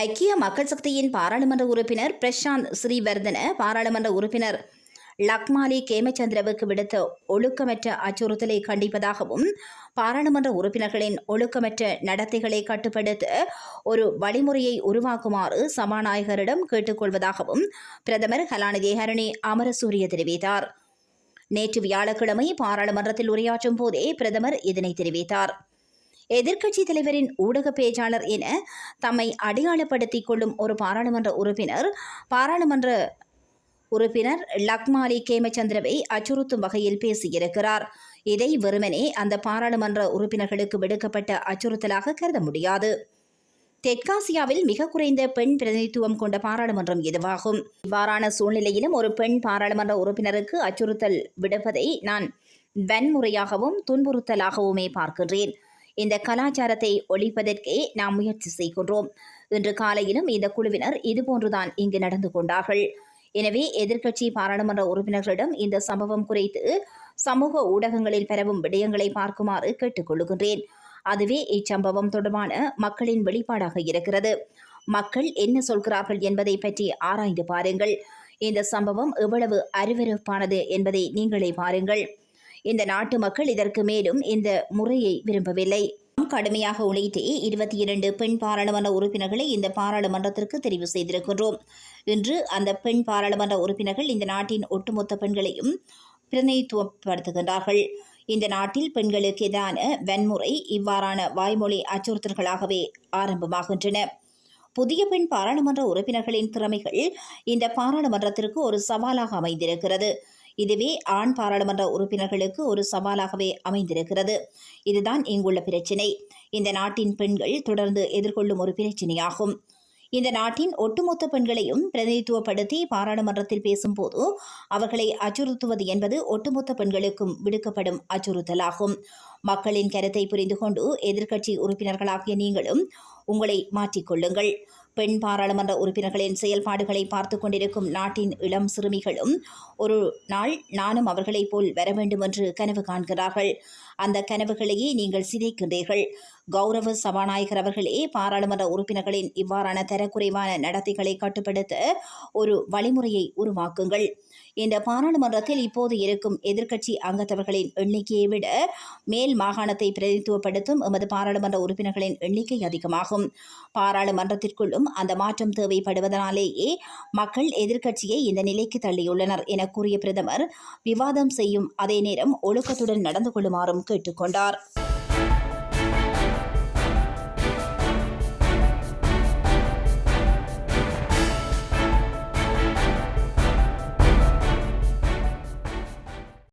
ஐக்கிய மக்கள் சக்தியின் பாராளுமன்ற உறுப்பினர் பிரசாந்த் ஸ்ரீவர்தன பாராளுமன்ற உறுப்பினர் லக்மாலி கேமச்சந்திரவுக்கு விடுத்த ஒழுக்கமற்ற அச்சுறுத்தலை கண்டிப்பதாகவும் பாராளுமன்ற உறுப்பினர்களின் ஒழுக்கமற்ற நடத்தைகளை கட்டுப்படுத்த ஒரு வழிமுறையை உருவாக்குமாறு சபாநாயகரிடம் கேட்டுக்கொள்வதாகவும் பிரதமர் கலாநிதி ஹரணி அமரசூரிய தெரிவித்தார். நேற்று வியாழக்கிழமை பாராளுமன்றத்தில் உரையாற்றும் போதே பிரதமர் இதனை தெரிவித்தார். எதிர்க்கட்சித் தலைவரின் ஊடக பேச்சாளர் என தம்மை அடையாளப்படுத்திக் கொள்ளும் ஒரு பாராளுமன்ற உறுப்பினர் பாராளுமன்ற உறுப்பினர் லக்மாலி கேமச்சந்திரவை அச்சுறுத்தும் வகையில் பேசியிருக்கிறார். இதை வெறுமனே அந்த பாராளுமன்ற உறுப்பினர்களுக்கு விடுக்கப்பட்ட அச்சுறுத்தலாக கருத முடியாது. தெற்காசியாவில் மிக குறைந்த பெண் பிரதிநிதித்துவம் கொண்ட பாராளுமன்றம் இதுவாகும். இவ்வாறான சூழ்நிலையிலும் ஒரு பெண் பாராளுமன்ற உறுப்பினருக்கு அச்சுறுத்தல் விடுப்பதை நான் வன்முறையாகவும் துன்புறுத்தலாகவுமே பார்க்கின்றேன். இந்த கலாச்சாரத்தை ஒழிப்பதற்கே நாம் முயற்சி செய்கின்றோம். இன்று காலையிலும் இந்த குழுவினர் இதுபோன்றுதான் இங்கு நடந்து கொண்டார்கள். எனவே எதிர்க்கட்சி பாராளுமன்ற உறுப்பினர்களிடம் இந்த சம்பவம் குறித்து சமூக ஊடகங்களில் பரவும் விடயங்களை பார்க்குமாறு கேட்டுக்கொள்கின்றேன். அதுவே இச்சம்பவம் தொடர்பான மக்களின் வெளிப்பாடாக இருக்கிறது. மக்கள் என்ன சொல்கிறார்கள் என்பதை பற்றி ஆராய்ந்து பாருங்கள். இந்த சம்பவம் எவ்வளவு அருவருப்பானது என்பதை நீங்களே பாருங்கள். இந்த நாட்டு மக்கள் இதற்கு மேலும் இந்த முறையை விரும்பவில்லை. கடுமையாக உழைத்தே இருபத்தி இரண்டு பெண் பாராளுமன்ற உறுப்பினர்களை இந்த பாராளுமன்றத்திற்கு தெரிவு செய்திருக்கின்றோம். இன்று அந்த பெண் பாராளுமன்ற உறுப்பினர்கள் இந்த நாட்டின் ஒட்டுமொத்த பெண்களையும் பிரதிநிதித்துவப்படுத்துகின்றார்கள். இந்த நாட்டில் பெண்களுக்கு எதிரான வன்முறை இவ்வாறான வாய்மொழி அச்சுறுத்தல்களாகவே ஆரம்பமாகின்றன. புதிய பெண் பாராளுமன்ற உறுப்பினர்களின் திறமைகள் இந்த பாராளுமன்றத்திற்கு ஒரு சவாலாக அமைந்திருக்கிறது. இதுவே ஆண் பாராளுமன்ற உறுப்பினர்களுக்கு ஒரு சவாலாகவே அமைந்திருக்கிறது. இதுதான் இங்குள்ள பிரச்சினை. இந்த நாட்டின் பெண்கள் தொடர்ந்து எதிர்கொள்ளும் ஒரு பிரச்சினையாகும். இந்த நாட்டின் ஒட்டுமொத்த பெண்களையும் பிரதிநிதித்துவப்படுத்தி பாராளுமன்றத்தில் பேசும்போது அவர்களை அச்சுறுத்துவது என்பது ஒட்டுமொத்த பெண்களுக்கும் விடுக்கப்படும் அச்சுறுத்தலாகும். மக்களின் கருத்தை புரிந்து கொண்டு எதிர்க்கட்சி உறுப்பினர்களாகிய நீங்களும் உங்களை மாற்றிக்கொள்ளுங்கள். பெண் பாராளுமன்ற உறுப்பினர்களின் செயல்பாடுகளை பார்த்து கொண்டிருக்கும் நாட்டின் இளம் சிறுமிகளும் ஒரு நாள் நானும் அவர்களைப் போல் வர வேண்டும் என்று கனவு காண்கிறார்கள். அந்த கனவுகளையே நீங்கள் சிதைக்கின்றீர்கள். கௌரவ சபாநாயகர் அவர்களே பாராளுமன்ற உறுப்பினர்களின் இவ்வாறான தரக்குறைவான நடத்தைகளை கட்டுப்படுத்த ஒரு வழிமுறையை உருவாக்குங்கள். இந்த பாராளுமன்றத்தில் இப்போது இருக்கும் எதிர்க்கட்சி அங்கத்தவர்களின் எண்ணிக்கையை விட மேல் மாகாணத்தை பிரதித்துவப்படுத்தும் எமது பாராளுமன்ற உறுப்பினர்களின் எண்ணிக்கை அதிகமாகும். பாராளுமன்றத்திற்குள்ளும் அந்த மாற்றம் தேவைப்படுவதனாலேயே மக்கள் எதிர்க்கட்சியை இந்த நிலைக்கு தள்ளியுள்ளனர் என கூறிய பிரதமர் விவாதம் செய்யும் அதே நேரம் ஒழுக்கத்துடன் நடந்து கொள்ளுமாறும் கேட்டுக்கொண்டார்.